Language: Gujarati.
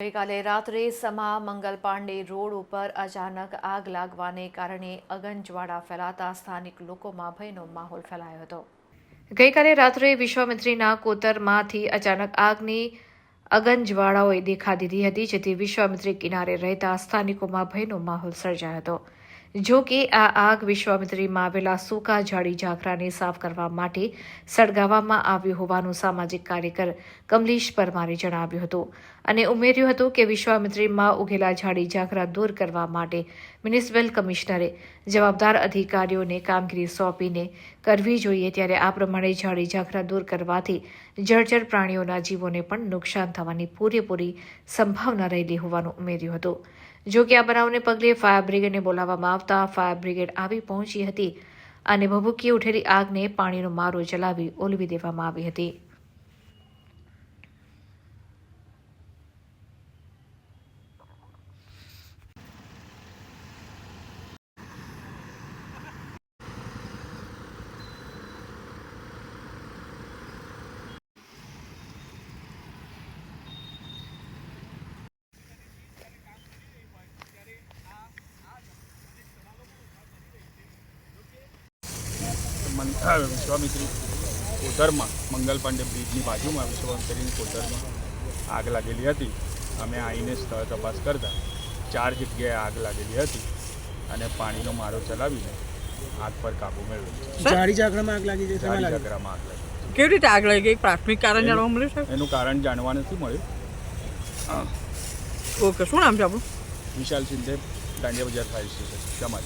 ગઈકાલે રાત્રે સમા મંગલ પાંડે રોડ ઉપર અચાનક આગ લાગવાને કારણે અગનજવાળા ફેલાતા સ્થાનિક લોકોમાં ભયનો માહોલ ફેલાયો હતો. ગઈકાલે રાત્રે વિશ્વામિત્રીના કોતરમાંથી અચાનક આગની અગનજવાળાઓએ દેખા દીધી હતી, જેથી વિશ્વામિત્રી કિનારે રહેતા સ્થાનિકોમાં ભયનો માહોલ સર્જાયો હતો. જો કે આ આગ વિશ્વામિત્રીમાં આવેલા સૂકા ઝાડી ઝાકરાને સાફ કરવા માટે સળગાવવામાં આવ્યું હોવાનું સામાજિક કાર્યકર કમલેશ પરમારે જણાવ્યું હતું અને ઉમેર્યું હતું કે વિશ્વામિત્રીમાં ઉગેલા ઝાડી ઝાખરા દૂર કરવા માટે મ્યુનિસિપલ કમિશનરે જવાબદાર અધિકારીઓને કામગીરી સોંપીને કરવી જોઈએ ત્યારે આ પ્રમાણે ઝાડી ઝાખરા દૂર કરવાથી જળચર પ્રાણીઓના જીવોને પણ નુકસાન થવાની પૂરેપૂરી સંભાવના રહેલી હોવાનું ઉમેર્યું હતું. જો કે આ બનાવને પગલે ફાયર બ્રિગેડને બોલાવવામાં આવતા ફાયર બ્રિગેડ આવી પહોંચી હતી અને ભભૂકી ઉઠેલી આગને પાણીનો મારો ચલાવી ઓલવી દેવામાં આવી હતી. વિશ્વામિત્રી કોતરમાં મંગલ પાંડે બ્રિજની બાજુમાં વિશ્વામિત્રીની કોતરમાં આગ લાગેલી હતી. અમે આવીને સ્થળ તપાસ કરતા ચાર જગ્યાએ આગ લાગેલી હતી અને પાણીનો મારો ચલાવીને આગ પર કાબુ મેળવ્યો. ઝાડી ઝાકડામાં આગ લાગી લાગી ચક્રમાં આગ લાગી કેવી રીતે આગ લાગી ગઈ? પ્રાથમિક કારણ જાણવા મળ્યું છે એનું કારણ જાણવા નથી મળ્યું. ઓકે શું નામ છે આપણું વિશાલ સિંધે દાંડિયા બજાર ફાયર સ્ટેશન સમાજ